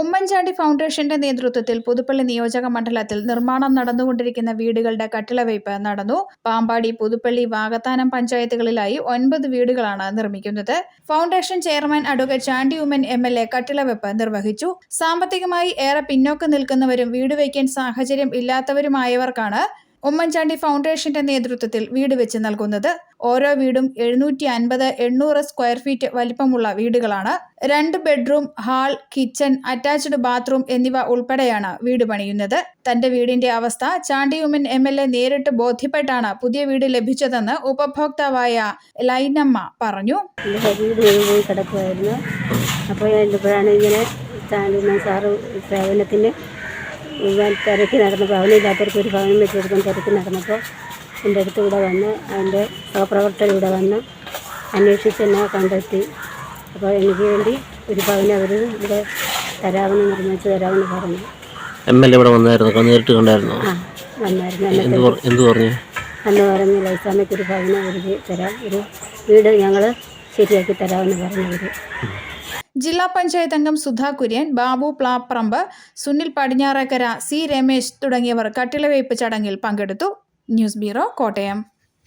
ഉമ്മൻചാണ്ടി ഫൗണ്ടേഷന്റെ നേതൃത്വത്തിൽ പുതുപ്പള്ളി നിയോജക മണ്ഡലത്തിൽ നിർമ്മാണം നടന്നുകൊണ്ടിരിക്കുന്ന വീടുകളുടെ കട്ടിളവയ്പ് നടന്നു. പാമ്പാടി പുതുപ്പള്ളി വാകത്താനം പഞ്ചായത്തുകളിലായി ഒൻപത് വീടുകളാണ് നിർമ്മിക്കുന്നത്. Foundation chairman advocate Chandy Oommen M L A കട്ടിളവെപ്പ് നിർവഹിച്ചു. സാമ്പത്തികമായി ഏറെ പിന്നോക്കം നിൽക്കുന്നവരും വീട് വയ്ക്കാൻ സാഹചര്യം ഇല്ലാത്തവരുമായവർക്കാണ് ഉമ്മൻചാണ്ടി ഫൗണ്ടേഷന്റെ നേതൃത്വത്തിൽ വീട് വെച്ച് നൽകുന്നത് ഓരോ വീടും എഴുന്നൂറ്റി അൻപത് എണ്ണൂറ് സ്ക്വയർ ഫീറ്റ് വലിപ്പമുള്ള വീടുകളാണ്. രണ്ട് bedroom hall kitchen attached bathroom എന്നിവ ഉൾപ്പെടെയാണ് വീട് പണിയുന്നത്. തന്റെ വീടിന്റെ അവസ്ഥ ചാണ്ടിയുമ്മൻ എം എൽ എ നേരിട്ട് ബോധ്യപ്പെട്ടാണ് പുതിയ വീട് ലഭിച്ചതെന്ന് ഉപഭോക്താവായ ലൈനമ്മ പറഞ്ഞു. കിടക്കുമായിരുന്നു അപ്പോൾ ഇങ്ങനെ സാറ് സേവനത്തിന് ഞാൻ തിരക്കി നടന്നപ്പോൾ അവനില്ലാത്തവർക്ക് ഒരു ഭവനം വെച്ച് കൊടുക്കാൻ തിരക്കി നടന്നപ്പോൾ എന്റെ അടുത്ത് ഇവിടെ വന്ന് അതിന്റെ സഹപ്രവർത്തകർ ഇവിടെ വന്ന് അന്വേഷിച്ച് എന്നെ കണ്ടെത്തി. അപ്പോൾ എനിക്ക് വേണ്ടി ഒരു ഭവനം അവർ ഇവിടെ തരാമെന്ന് നിർമ്മിച്ച് തരാമെന്ന് പറഞ്ഞു. എം എൽ എ ഇവിടെ വന്നായിരുന്നു. നേരിട്ട് കണ്ടായിരുന്നു? ആ വന്നായിരുന്നു. എന്ത് പറഞ്ഞു? അന്ന് പറഞ്ഞു ലൈസാമയ്ക്ക് ഒരു ഭവനം അവർ തരാം. ഒരു വീട് ഞങ്ങൾ ശരിയാക്കി തരാമെന്ന് പറഞ്ഞവർ ജില്ലാ പഞ്ചായത്ത് അംഗം സുധാ കുര്യൻ ബാബു പ്ലാപ്രമ്പ് സുനിൽ പടിഞ്ഞാറക്കര സി രമേശ് തുടങ്ങിയവർ കട്ടിളവയ്പ് ചടങ്ങിൽ പങ്കെടുത്തു. News bureau Kottayam.